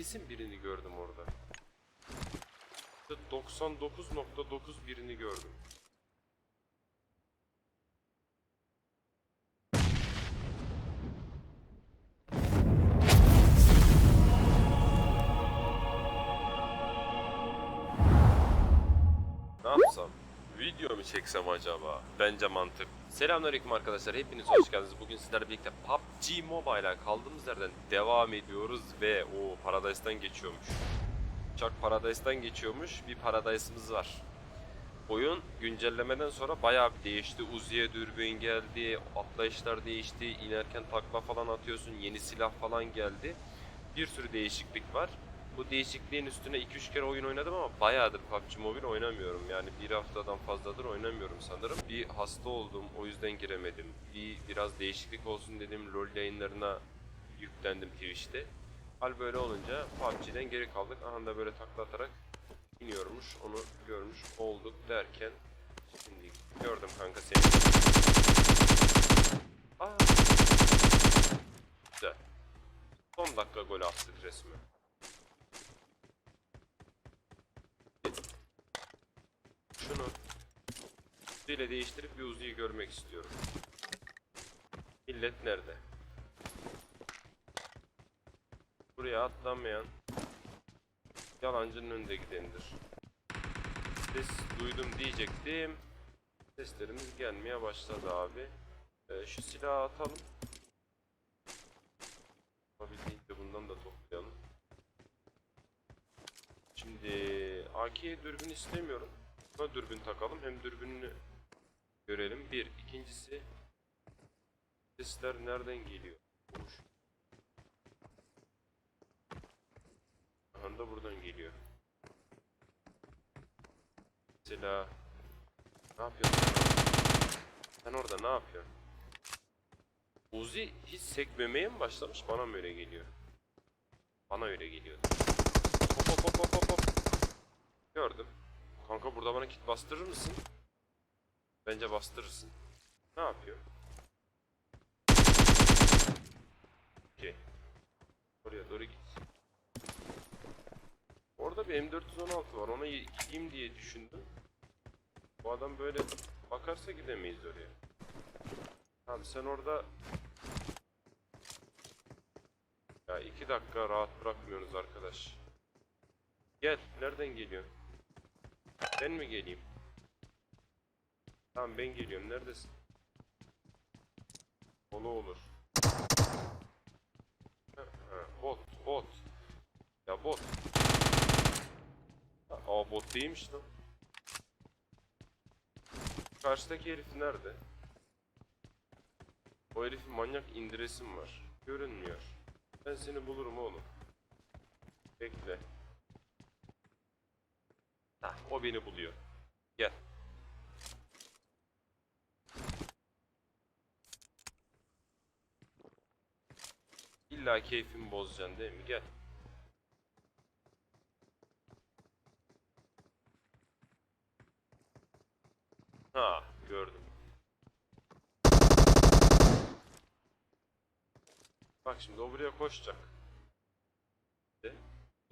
kesin birini gördüm orada. 99.9 birini gördüm. Ne yapsam? Video mu çeksem acaba? Bence mantık. Selamünaleyküm arkadaşlar. Hepiniz hoş geldiniz. Bugün sizlerle birlikte PUBG Mobile'a kaldığımız yerden devam ediyoruz ve o Paradise'dan geçiyormuş. Uçak Paradise'dan geçiyormuş. Bir Paradise'ımız var. Oyun güncellemeden sonra bayağı bir değişti. Uzi'ye dürbün geldi, atlayışlar değişti, inerken takla falan atıyorsun, yeni silah falan geldi. Bir sürü değişiklik var. Bu değişikliğin üstüne 2-3 kere oyun oynadım ama bayağıdır PUBG Mobile oynamıyorum. Yani bir haftadan fazladır oynamıyorum sanırım. Bir hasta oldum o yüzden giremedim. Bir biraz değişiklik olsun dedim LoL yayınlarına yüklendim Twitch'te. Hal böyle olunca PUBG'den geri kaldık. Aha da böyle takla atarak iniyormuş. Onu görmüş olduk derken şimdi gördüm kanka seni. Aa. Güzel. Son dakika gol attık resmen. İle değiştirip bir Uzi'yi görmek istiyorum. Millet nerede? Buraya atlamayan yalancının önünde gidenidir. Ses duydum diyecektim. Seslerimiz gelmeye başladı abi. Ee, şu silahı atalım. Olabildiğince bundan da toplayalım. Şimdi AK'ye dürbün istemiyorum. Buna dürbün takalım. Hem dürbününü görelim. Bir. ikincisi sesler nereden geliyor? Olmuş. Aha da buradan geliyor. Mesela ne yapıyorsun? sen? Orada ne yapıyorsun? Uzi hiç sekmemeye mi başlamış? Bana mı öyle geliyor? Bana öyle geliyor. Hop hop hop hop hop. Gördüm. Kanka burada bana kit bastırır mısın? Bence bastırırsın. Ne yapıyor? Okey. Oraya doğru git. Orada bir M416 var. Ona gideyim diye düşündüm. Bu adam böyle bakarsa gidemeyiz oraya. Abi sen orada ya iki dakika rahat bırakmıyoruz arkadaş. Gel. Nereden geliyorsun? Ben mi geleyim? Tamam ben geliyorum. Neredesin? Onu olur. Bot, bot. Ya bot. Aa bot değilmiş lan. Karşıdaki herif nerede? O herifin manyak indiresim var. Görünmüyor. Ben seni bulurum oğlum. Bekle. Hah, o beni buluyor. Gel. İlla keyfimi bozacaksın değil mi? Gel. Ha, gördüm. Bak şimdi o buraya koşacak.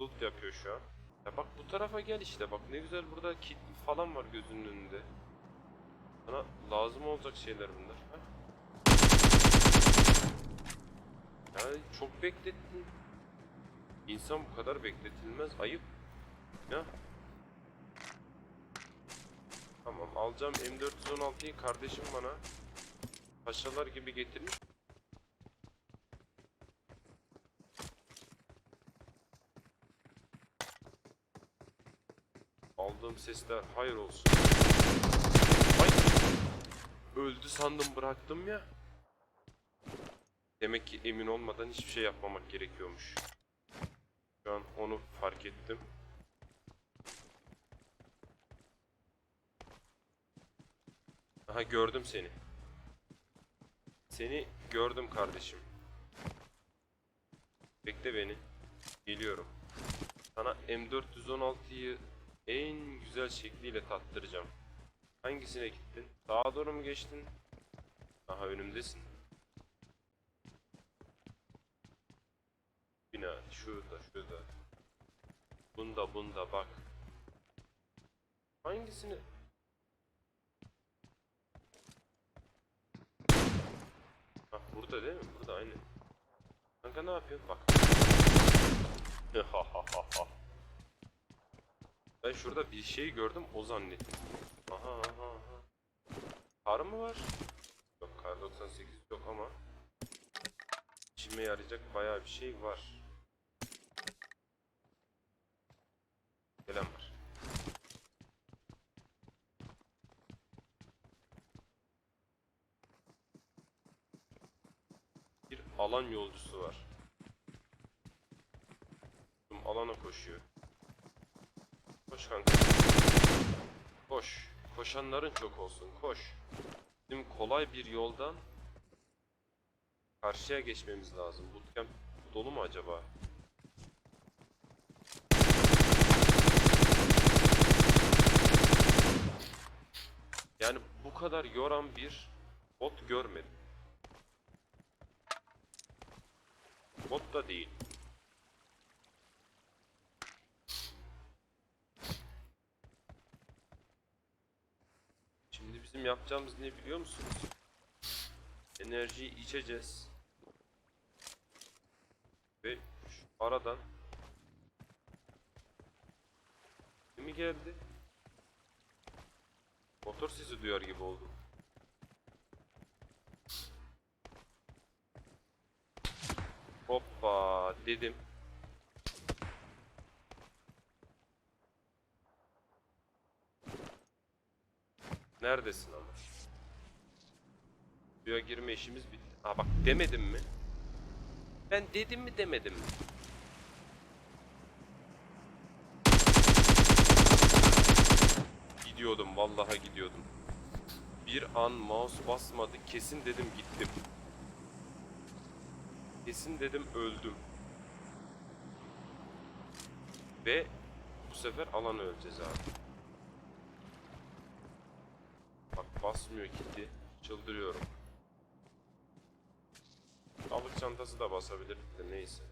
Loot yapıyor şu an. Ya bak bu tarafa gel işte bak ne güzel burada kit falan var gözünün önünde. Sana lazım olacak şeyler bunlar. Ha? Yani çok beklettin. İnsan bu kadar bekletilmez. Ayıp. Ya. Tamam alacağım M416'yı kardeşim bana paşalar gibi getirmiş. Aldığım sesler hayır olsun. Ay! Öldü sandım bıraktım ya. Demek ki emin olmadan hiçbir şey yapmamak gerekiyormuş. Şu an onu fark ettim. Aha gördüm seni. Seni gördüm kardeşim. Bekle beni. Geliyorum. Sana M416'yı en güzel şekliyle tattıracağım. Hangisine gittin? Sağa doğru mu geçtin? Aha önümdesin. Bina şurada şurada. Bunda bunda bak. Hangisini? Bak burada değil mi? Burada aynı. Kanka ne yapıyorsun? Bak. ben şurada bir şey gördüm o zannettim. Aha aha aha. Kar mı var? Yok kar 98 yok ama işime yarayacak bayağı bir şey var. Gelen var. Bir alan yolcusu var. Tüm alana koşuyor. Koş kanka. Koş. Koşanların çok olsun. Koş. Bizim kolay bir yoldan karşıya geçmemiz lazım. Bootcamp dolu mu acaba? Yani bu kadar yoran bir bot görmedim. Bot da değil. Şimdi bizim yapacağımız ne biliyor musunuz? Enerjiyi içeceğiz. Ve şu aradan mi geldi? Motor sesi duyar gibi oldum. Hoppa dedim. Neredesin ama? Suya girme işimiz bitti. Aa bak demedim mi? Ben dedim mi demedim mi? Gidiyordum vallahi gidiyordum. Bir an mouse basmadı kesin dedim gittim. Kesin dedim öldüm. Ve bu sefer alanı öleceğiz abi. Bak basmıyor kilidi. Çıldırıyorum. Sağlık çantası da basabilirdik de neyse.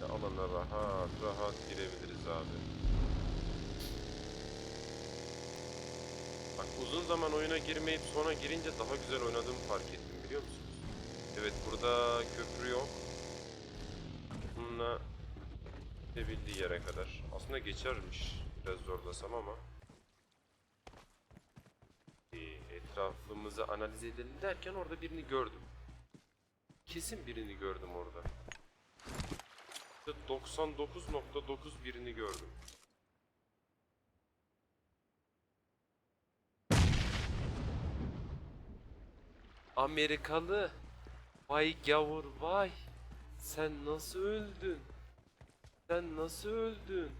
Ya alana rahat rahat girebiliriz abi. Bak uzun zaman oyuna girmeyip sonra girince daha güzel oynadığımı fark ettim biliyor musunuz? Evet burada köprü yok. Bununla gidebildiği yere kadar. Aslında geçermiş biraz zorlasam ama. Ee, etrafımızı analiz edelim derken orada birini gördüm. Kesin birini gördüm orada. 99.9 birini gördüm. Amerikalı. Vay gavur vay. Sen nasıl öldün? Sen nasıl öldün?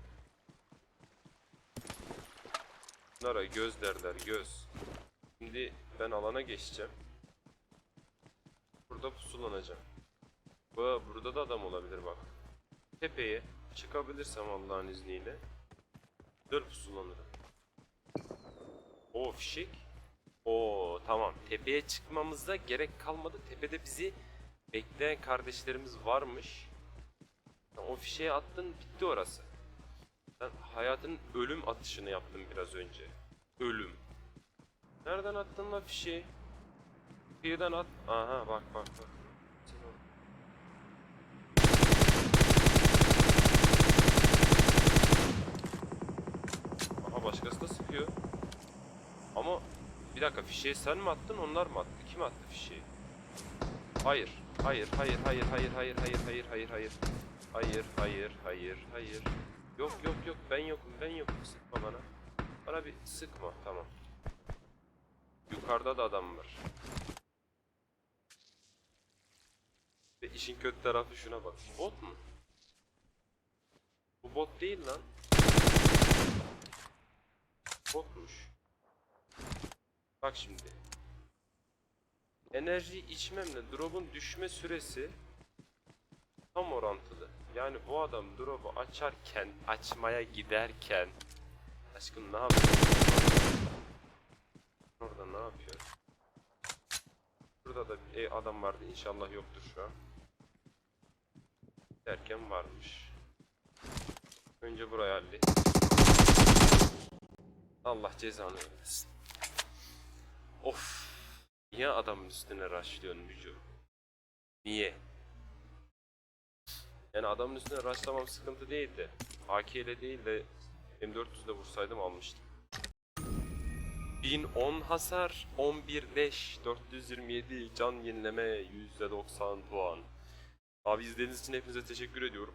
Bunlara göz derler göz. Şimdi ben alana geçeceğim. Burada pusulanacağım. Bu burada da adam olabilir bak. Tepeye çıkabilirsem Allah'ın izniyle. Dur pusulanırım. O fişek. Oo tamam. Tepeye çıkmamıza gerek kalmadı. Tepede bizi bekleyen kardeşlerimiz varmış. O fişeği attın bitti orası. Sen hayatın ölüm atışını yaptın biraz önce. Ölüm. Nereden attın la fişeği? Kıyıdan at. Aha bak bak bak. Aha başkası da sıkıyor. Ama bir dakika fişeği sen mi attın onlar mı attı? Kim attı fişeği? Hayır. Hayır, hayır, hayır, hayır, hayır, hayır, hayır, hayır, hayır. Hayır, hayır, hayır, hayır. Yok, yok, yok. Ben yokum, ben yokum. Sıkma bana. Bana bir sıkma. Tamam. Yukarıda da adam var. Ve işin kötü tarafı şuna bak. Bot mu? Bu bot değil lan. Botmuş. Bak şimdi. Enerji içmemle drop'un düşme süresi tam orantılı. Yani bu adam drop'u açarken, açmaya giderken aşkım ne yapıyor? Orada ne yapıyor? Burada da bir adam vardı. İnşallah yoktur şu an. Derken varmış. Önce burayı hallet. Allah cezanı vermesin. Of. Niye adamın üstüne rushlıyorsun Mücü? Niye? Yani adamın üstüne rushlamam sıkıntı değildi. AK ile değil de M400 ile vursaydım almıştım. 1010 hasar, 11 leş, 427 can yenileme, %90 puan. Abi izlediğiniz için hepinize teşekkür ediyorum.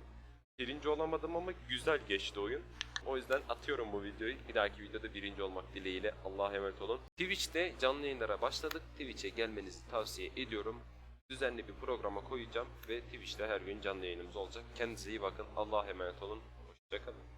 Birinci olamadım ama güzel geçti oyun. O yüzden atıyorum bu videoyu. Bir dahaki videoda birinci olmak dileğiyle. Allah'a emanet olun. Twitch'te canlı yayınlara başladık. Twitch'e gelmenizi tavsiye ediyorum. Düzenli bir programa koyacağım ve Twitch'te her gün canlı yayınımız olacak. Kendinize iyi bakın. Allah'a emanet olun. Hoşçakalın.